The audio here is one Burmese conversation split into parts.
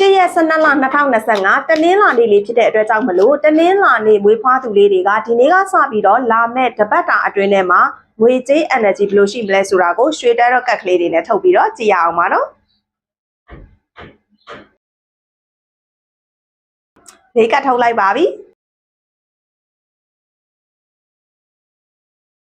8ရက်12လ2025တနင်္လာနေ့လေးဖြစ်တဲ့အတွက်ကြောင့်မလို့တနင်္လာနေ့မွေးဖွားသူလေးတွေကဒီနေ့ကစပြီးတော့လာမဲ့တပတ်တာအတွင်းထဲမှာငွေကြေး energy ဘယ်လိုရှိမလဲဆိုတာကိုရွှေတဲရော့ကတ်ကလေးတွေနဲ့ထုတ်ပြီးတော့ကြည့်ရအောင်ပါနော်လေးကတ်ထုတ်လိုက်ပါပြီ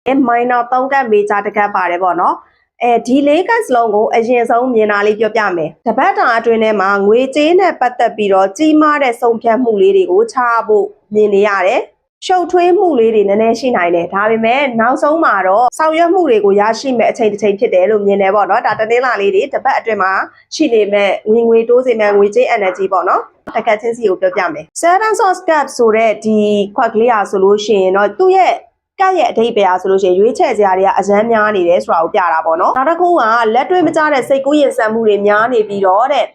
အဲ minor 3ကတ် major တစ်ကတ်ပါတယ်ပေါ့နော် အဲဒီလေးကတ်စလုံးကိုအရင်ဆုံးမြင်တာလေးပြောပြမယ်။တပတ်တာအတွင်းထဲမှာငွေကြေးနဲ့ပတ်သက်ပြီးတော့ကြီးမားတဲ့ဆုံးဖြတ်မှုလေးတွေကိုချဖို့မြင်နေရတယ်။ရှုပ်ထွေးမှုလေးတွေနည်းနည်းရှိနိုင်တယ်။ဒါပေမဲ့နောက်ဆုံးမှာတော့ဆောင်ရွက်မှုတွေကိုရရှိမဲ့အချိန်တစ်ချိန်ဖြစ်တယ်လို့မြင်တယ်ပေါ့နော်။ဒါတနင်္လာလေးတွေတပတ်အတွင်းမှာရှိနေမဲ့ဝင်ငွေတိုးစေမဲ့ငွေကြေး energy ပေါ့နော်။တကက်ချင်းစီကိုပြောပြမယ်။ Seven source cap ဆိုတဲ့ဒီခွက်ကလေးอ่ะဆိုလို့ရှိရင်တော့သူ့ရဲ့ ကတ်ရဲ့အဓိပ္ပာယ်ဆိုလို့ရှိရင်ရွေးချယ်စရာတွေကအရန်များနေတယ်ဆိုတာကိုပြတာပေါ့နော်နောက်တစ်ခုကလက်တွေ့မကျတဲ့စိတ်ကူးရင်ဆန်မှုတွေများနေပြီးတော့တဲ့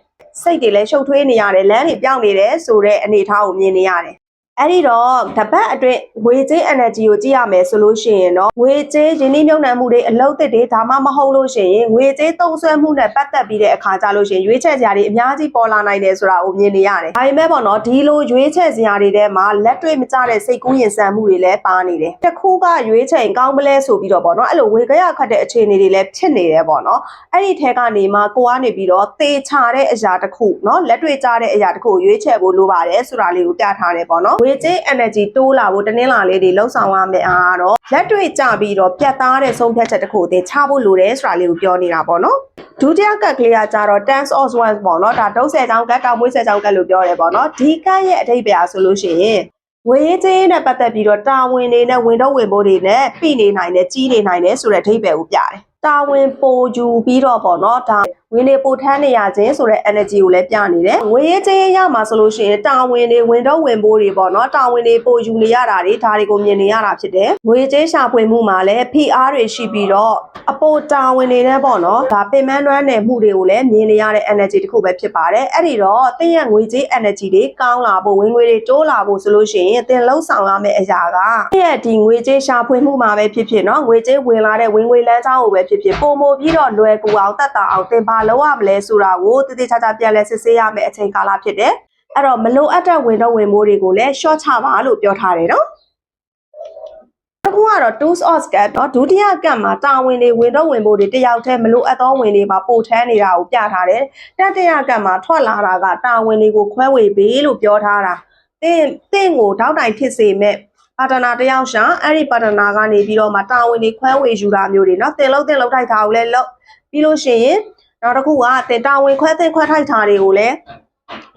စိတ်တွေလည်းရှုပ်ထွေးနေရတယ်လမ်းတွေပြောင်းနေတယ်ဆိုတဲ့အနေအထားကိုမြင်နေရတယ် အဲ့ဒီတော့တပတ်အတွင်းငွေကြေး energy ကိုကြည့်ရမယ်ဆိုလို့ရှိရင်တော့ငွေကြေးရင်းနှီးမြှုပ်နှံမှုတွေအလုပ်သစ်တွေဒါမှမဟုတ်လို့ရှိရင်ငွေကြေးသုံးစွဲမှုနဲ့ပတ်သက်ပြီးတဲ့အခါကြလို့ရှိရင်ရွေးချယ်စရာတွေအများကြီးပေါ်လာနိုင်တယ်ဆိုတာကိုမြင်နေရတယ်။ဒါပေမဲ့ပေါ့နော်ဒီလိုရွေးချယ်စရာတွေထဲမှာလက်တွေ့မကျတဲ့စိတ်ကူးရင်ဆန်မှုတွေလည်းပါနေတယ်။တစ်ခုကရွေးချယ်ကောင်းမလဲဆိုပြီးတော့ပေါ့နော်အဲ့လိုဝေကြရခတ်တဲ့အခြေအနေတွေလည်းဖြစ်နေတယ်ပေါ့နော်။အဲ့ဒီထဲကနေမှကိုကနေပြီးတော့သေချာတဲ့အရာတစ်ခုနော်လက်တွေ့ကျတဲ့အရာတစ်ခုကိုရွေးချယ်ဖို့လိုပါတယ်ဆိုတာလေးကိုပြထားတယ်ပေါ့နော်။ဝေကြေး energy တိုးလာဖို့တနင်္လာလေးတွေလှုပ်ဆောင်ရမယ်အားတော့လက်တွေ့ကျပြီးတော့ပြတ်သားတဲ့ဆုံးဖြတ်ချက်တစ်ခုကိုသင်ချဖို့လိုတယ်ဆိုတာလေးကိုပြောနေတာပေါ့နော်။ဒုတိယကတ်ကလေးကကြတော့ tense of one ပေါ့နော်ဒါတုံးဆယ်ချောင်းကတ်တောင်မွေးဆယ်ချောင်းကတ်လို့ပြောတယ်ပေါ့နော်ဒီကတ်ရဲ့အဓိပ္ပာယ်ဆိုလို့ရှိရင်ဝေးချင်းနဲ့ပတ်သက်ပြီးတော့တာဝန်တွေနဲ့ဝင်တော့ဝင်ဖို့တွေနဲ့ပြိနေနိုင်တယ်ကြီးနေနိုင်တယ်ဆိုတဲ့အဓိပ္ပာယ်ကိုပြတယ်တာဝန်ပိုယူပြီးတော့ပေါ့နော်ဒါဝ င်နေပိုထမ်းနေရခြင်းဆိုတဲ့ energy ကိုလည်းပြနေတယ်။ဝင်ရေးချင်းရမှာဆိုလို့ရှိရင်တာဝန်တွေဝင်တော့ဝင်ဖို့တွေပေါ့နော်တာဝန်တွေပိုယူနေရတာတွေဒါတွေကိုမြင်နေရတာဖြစ်တယ်။ငွေကြေးရှာဖွေမှုမှာလည်း PR တွေရှိပြီးတော့အပေါ်တာဝန်တွေနဲ့ပေါ့နော်ဒါပင်မနှွမ်းနယ်မှုတွေကိုလည်းမြင်နေရတဲ့ energy တစ်ခုပဲဖြစ်ပါတယ်။အဲ့ဒီတော့သင်ရဲ့ငွေကြေး energy တွေကောင်းလာဖို့ဝင်ငွေတွေတိုးလာဖို့ဆိုလို့ရှိရင်သင်လှုပ်ဆောင်ရမယ့်အရာကသင်ရဲ့ဒီငွေကြေးရှာဖွေမှုမှာပဲဖြစ်ဖြစ်နော်ငွေကြေးဝင်လာတဲ့ဝင်ငွေလမ်းကြောင်းကိုပဲဖြစ်ဖြစ်ပုံမိုပြီးတော့လွယ်ကူအောင်တက်တာအောင်သင်ပါလောက်ရမလဲဆိုတာကိုတည်တည်ချာချာပြန်လဲစစ်ဆေးရမယ့်အချိန်ကာလဖြစ်တယ်။အဲ့တော့မလိုအပ်တဲ့ဝင်တော့ဝင်မိုးတွေကိုလည်း short ချပါလို့ပြောထားတယ်နော်။အခုကတော့ tools of scat เนาะဒုတိယကတ်မှာတာဝန်တွေဝင်တော့ဝင်ဖို့တွေတယောက်တည်းမလိုအပ်သောဝင်တွေမှာပို့ထမ်းနေတာကိုပြထားတယ်။တတိယကတ်မှာထွက်လာတာကတာဝန်တွေကိုခွဲဝေပေးလို့ပြောထားတာ။တင်းတင်းကိုထောက်တိုင်ဖြစ်စေမဲ့ပါတနာတယောက်ရှာအဲ့ဒီပါတနာကနေပြီးတော့မှတာဝန်တွေခွဲဝေယူတာမျိုးတွေเนาะတင်လို့တင်လို့ထိုက်တာကိုလည်းလုပ်ပြီးလို့ရှိရင် နောက်တစ်ခုကတင်တာဝန်ခွဲသိခွဲထိုက်တာတွေကိုလည်း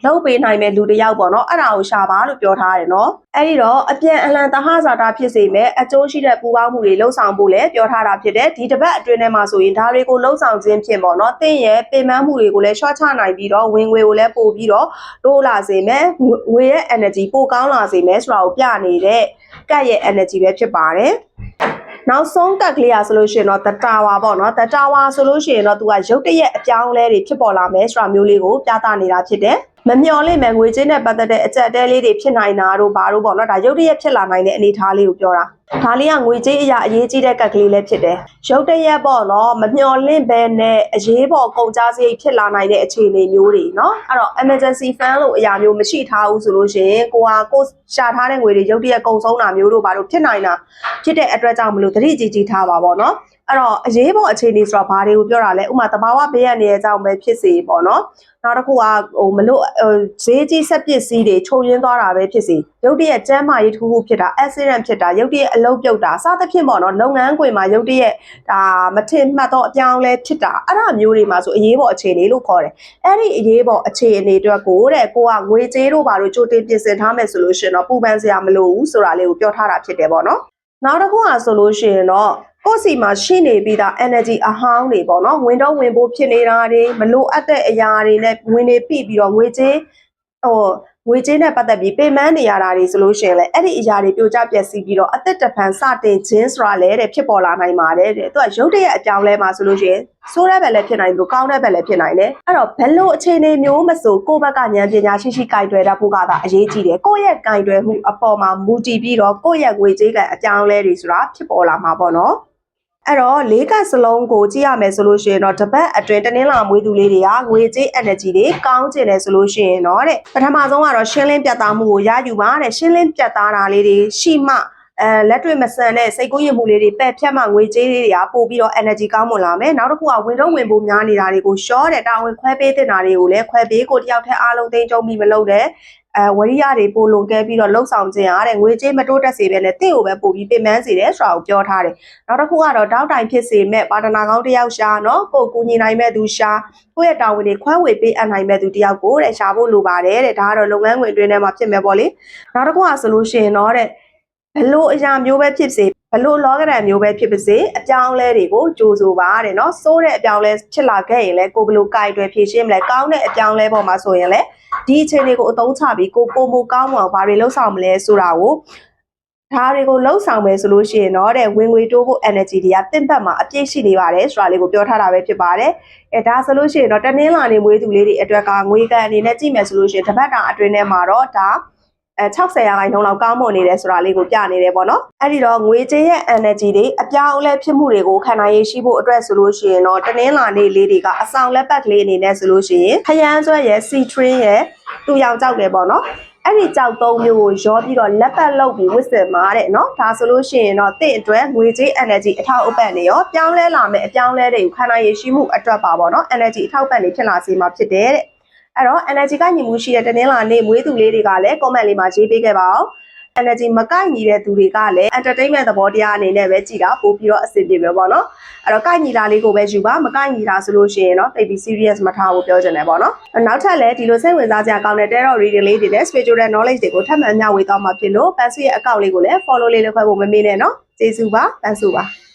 လုပ်ပေးနိုင်မဲ့လူတစ်ယောက်ပေါ့နော်အဲ့ဒါကိုရှာပါလို့ပြောထားတယ်နော်အဲ့ဒီတော့အပြန်အလှန်တဟဇာတာဖြစ်စေမဲ့အကျိုးရှိတဲ့ပူပေါင်းမှုတွေလှုပ်ဆောင်ဖို့လည်းပြောထားတာဖြစ်တယ်ဒီတစ်ပတ်အတွင်းထဲမှာဆိုရင်ဒါတွေကိုလှုပ်ဆောင်ခြင်းဖြင့်ပေါ့နော်တင်းရဲ့ပင်ပန်းမှုတွေကိုလည်း short ချနိုင်ပြီးတော့ဝင်ငွေကိုလည်းပို့ပြီးတော့တိုးလာစေမဲ့ငွေရဲ့ energy ပိုကောင်းလာစေမဲ့ဆိုတာကိုပြနေတဲ့ကတ်ရဲ့ energy ပဲဖြစ်ပါတယ် နောက်ဆုံးကက်ကလေးอ่ะဆိုလို့ရှိရင်တော့ the tower ပေါ့နော် the tower ဆိုလို့ရှိရင်တော့သူကရုတ်တရက်အပြောင်းအလဲတွေဖြစ်ပေါ်လာမယ်ဆိုတာမျိုးလေးကိုပြသနေတာဖြစ်တယ်မမျော်လင့်မဲ့ငွေကြေးနဲ့ပတ်သက်တဲ့အကြက်တဲလေးတွေဖြစ်နိုင်တာတို့ဘာတို့ပေါ့နော်ဒါရုတ်တရက်ဖြစ်လာနိုင်တဲ့အနေအထားလေးကိုပြောတာ ဒါလေးကငွေကြေးအရာအရေးကြီးတဲ့ကက်ကလေးလည်းဖြစ်တယ်ရုတ်တရက်ပေါ့နော်မမျော်လင့်ဘဲနဲ့အရေးပေါ်ကုန်ကြစရိတ်ဖြစ်လာနိုင်တဲ့အခြေအနေမျိုးတွေနော်အဲ့တော့ emergency fund လို့အရာမျိုးမရှိထားဘူးဆိုလို့ရှိရင်ကိုဟာကိုရှာထားတဲ့ငွေတွေရုတ်တရက်ကုန်ဆုံးတာမျိုးတို့ဘာတို့ဖြစ်နိုင်တာဖြစ်တဲ့အတွက်ကြောင့်မလို့သတိကြီးကြီးထားပါပေါ့နော်အဲ့တော့အရေးပေါ်အခြေအနေဆိုတော့ဘာတွေကိုပြောတာလဲဥမာတဘာဝဘေးရနေတဲ့အကြောင်းပဲဖြစ်စေပေါ့နော်နောက်တစ်ခုကဟိုမလို့ဈေးကြီးဆက်ပစ္စည်းတွေချုပ်ရင်းသွားတာပဲဖြစ်စေရုတ်တရက်ကျန်းမာရေးတစ်ခုခုဖြစ်တာ accident ဖြစ်တာရုတ်တရက်အလုပ်ပြုတ်တာစသဖြင့်ပေါ့နော်လုပ်ငန်းခွင်မှာရုတ်တရက်ဒါမထင်မှတ်တော့အပြောင်းလဲဖြစ်တာအဲ့ဒါမျိုးတွေမှာဆိုအရေးပေါ်အခြေအနေလို့ခေါ်တယ်အဲ့ဒီအရေးပေါ်အခြေအနေအတွက်ကိုတဲ့ကိုကငွေကြေးတို့ဘာလို့ကြိုတင်ပြင်ဆင်ထားမယ်ဆိုလို့ရှိရင်တော့ပူပန်စရာမလိုဘူးဆိုတာလေးကိုပြောထားတာဖြစ်တယ်ပေါ့နော်နောက်တစ်ခုကဆိုလို့ရှိရင်တော့ကိုယ့်စီမှာရှိနေပြီးသား energy အဟောင်းတွေပေါ့နော်ဝင်တော့ဝင်ဖို့ဖြစ်နေတာတွေမလိုအပ်တဲ့အရာတွေနဲ့ဝင်နေပြီပြီးတော့ငွေကြေးဟို ငွေကြေးနဲ့ပတ်သက်ပြီးပင်ပန်းနေရတာတွေဆိုလို့ရှိရင်လည်းအဲ့ဒီအရာတွေပြိုကျပျက်စီးပြီးတော့အသက်တဖန်စတင်ခြင်းဆိုတာလည်းတဲ့ဖြစ်ပေါ်လာနိုင်ပါတယ်တဲ့သူကရုတ်တရက်အကြောင်းလဲမှာဆိုလို့ရှိရင်ဆိုးတဲ့ဘက်လည်းဖြစ်နိုင်လို့ကောင်းတဲ့ဘက်လည်းဖြစ်နိုင်တယ်အဲ့တော့ဘယ်လိုအခြေအနေမျိုးမဆိုကိုယ့်ဘက်ကဉာဏ်ပညာရှိရှိကြိုက်တွယ်တတ်ဖို့ကသာအရေးကြီးတယ်ကိုယ့်ရဲ့ကြိုက်တွယ်မှုအပေါ်မှာမူတည်ပြီးတော့ကိုယ့်ရဲ့ငွေကြေးကအကြောင်းလဲတွေဆိုတာဖြစ်ပေါ်လာမှာပေါ့နော် အဲ့တော့လေးကတ်စလုံးကိုကြည့်ရမယ်ဆိုလို့ရှိရင်တော့တစ်ပတ်အတွင်းတနင်္လာမွေးသူလေးတွေကငွေကြေး energy တွေကောင်းကျင်တယ်ဆိုလို့ရှိရင်တော့တဲ့ပထမဆုံးကတော့ရှင်းလင်းပြတ်သားမှုကိုရယူပါတဲ့ရှင်းလင်းပြတ်သားတာလေးတွေရှိမှအဲလက်တွေ့မဆန်တဲ့စိတ်ကူးယဉ်မှုလေးတွေပက်ဖြတ်မှငွေကြေးလေးတွေကပို့ပြီးတော့ energy ကောင်းမွန်လာမယ်နောက်တစ်ခုကဝင်တော့ဝင်ဖို့များနေတာတွေကိုရှော့တဲ့တာဝန်ခွဲပေးတင်တာတွေကိုလည်းခွဲပေးကိုတယောက်တည်းအားလုံးသိမ်းကြုံပြီးမလုပ်တဲ့ အဲဝရိယတွေပို့လုံခဲ့ပြီးတော့လှုပ်ဆောင်ခြင်းအားတဲ့ငွေကြေးမတိုးတက်စေပဲနဲ့တင့်ကိုပဲပို့ပြီးပြင်ပန်းစေတယ်ဆိုတာကိုပြောထားတယ်နောက်တစ်ခုကတော့တောက်တိုင်ဖြစ်စေမဲ့ပါတနာကောင်းတစ်ယောက်ရှာနော်ကိုယ်ကူညီနိုင်မဲ့သူရှာကိုယ့်ရဲ့တာဝန်တွေခွဲဝေပေးအပ်နိုင်မဲ့သူတစ်ယောက်ကိုတဲ့ရှာဖို့လိုပါတယ်တဲ့ဒါကတော့လုပ်ငန်းဝင်အတွင်းထဲမှာဖြစ်မဲ့ပေါ့လေနောက်တစ်ခုကဆိုလို့ရှိရင်တော့တဲ့ဘလို့အရာမျိုးပဲဖြစ်စေဘလို့လောကရန်မျိုးပဲဖြစ်ပါစေအပြောင်းအလဲတွေကိုကြိုးဆိုပါတဲ့နော်စိုးတဲ့အပြောင်းလဲဖြစ်လာခဲ့ရင်လည်းကိုယ်ဘလို့ကြိုက်တွယ်ဖြည့်ရှင်းမလဲကောင်းတဲ့အပြောင်းလဲပေါ်မှာဆိုရင်လည်း ဒီအခြေအနေကိုအသုံးချပြီးကိုပုံမကောင်းအောင်ဘာတွေလှုပ်ဆောင်မလဲဆိုတာကိုဒါတွေကိုလှုပ်ဆောင်မယ်ဆိုလို့ရှိရင်တော့တဲ့ဝင်ငွေတိုးဖို့ energy တွေကတင့်ဘက်မှာအပြည့်ရှိနေပါတယ်ဆိုတာလေးကိုပြောထားတာပဲဖြစ်ပါတယ်အဲဒါဆိုလို့ရှိရင်တော့တနင်္လာနေ့မွေးသူလေးတွေအတွက်ကငွေကန်အနေနဲ့ကြည့်မယ်ဆိုလို့ရှိရင်တစ်ပတ်တာအတွင်းထဲမှာတော့ဒါ အဲ60ရာခိုင်နှုန်းလောက်ကောင်းမွန်နေတယ်ဆိုတာလေးကိုပြနေတယ်ပေါ့နော်အဲ့ဒီတော့ငွေကြေးရဲ့ energy တွေအပြောင်းအလဲဖြစ်မှုတွေကိုခံနိုင်ရရှိဖို့အတွက်ဆိုလို့ရှိရင်တော့တနင်္လာနေ့လေးတွေကအဆောင်လက်ပတ်ကလေးအနေနဲ့ဆိုလို့ရှိရင်ခရမ်းဆွဲရယ် sea train ရယ်တူရောင်ကြောက်တယ်ပေါ့နော်အဲ့ဒီကြောက်သုံးမျိုးကိုရောပြီးတော့လက်ပတ်လုပ်ပြီးဝစ်စင်မာတဲ့နော်ဒါဆိုလို့ရှိရင်တော့တင့်အတွက်ငွေကြေး energy အထောက်အပံ့တွေရောပြောင်းလဲလာမယ်အပြောင်းလဲတွေကိုခံနိုင်ရရှိမှုအတွက်ပါပေါ့နော် energy အထောက်အပံ့တွေဖြစ်လာစေမှာဖြစ်တယ်တဲ့ အဲ့တော့ energy ကညီမှုရှိတဲ့တနင်္လာနေ့မွေးသူလေးတွေကလည်း comment လေးမှာရေးပေးခဲ့ပါအောင် energy မကိုက်ညီတဲ့သူတွေကလည်း entertainment သဘောတရားအနေနဲ့ပဲကြည်တာပို့ပြီးတော့အဆင်ပြေပဲပေါ့နော်အဲ့တော့ကိုက်ညီတာလေးကိုပဲယူပါမကိုက်ညီတာဆိုလို့ရှိရင်တော့တိတ်ပြီး serious မထားဖို့ပြောချင်တယ်ပေါ့နော်နောက်ထပ်လည်းဒီလိုစိတ်ဝင်စားစရာကောင်းတဲ့ terror reading လေးတွေနဲ့ spiritual knowledge တွေကိုထပ်မံမျှဝေသွားမှာဖြစ်လို့ပန်စုရဲ့ account လေးကိုလည်း follow လေးလုပ်ခွင့်ဖို့မမေ့နဲ့နော်ကျေးဇူးပါပန်စုပါ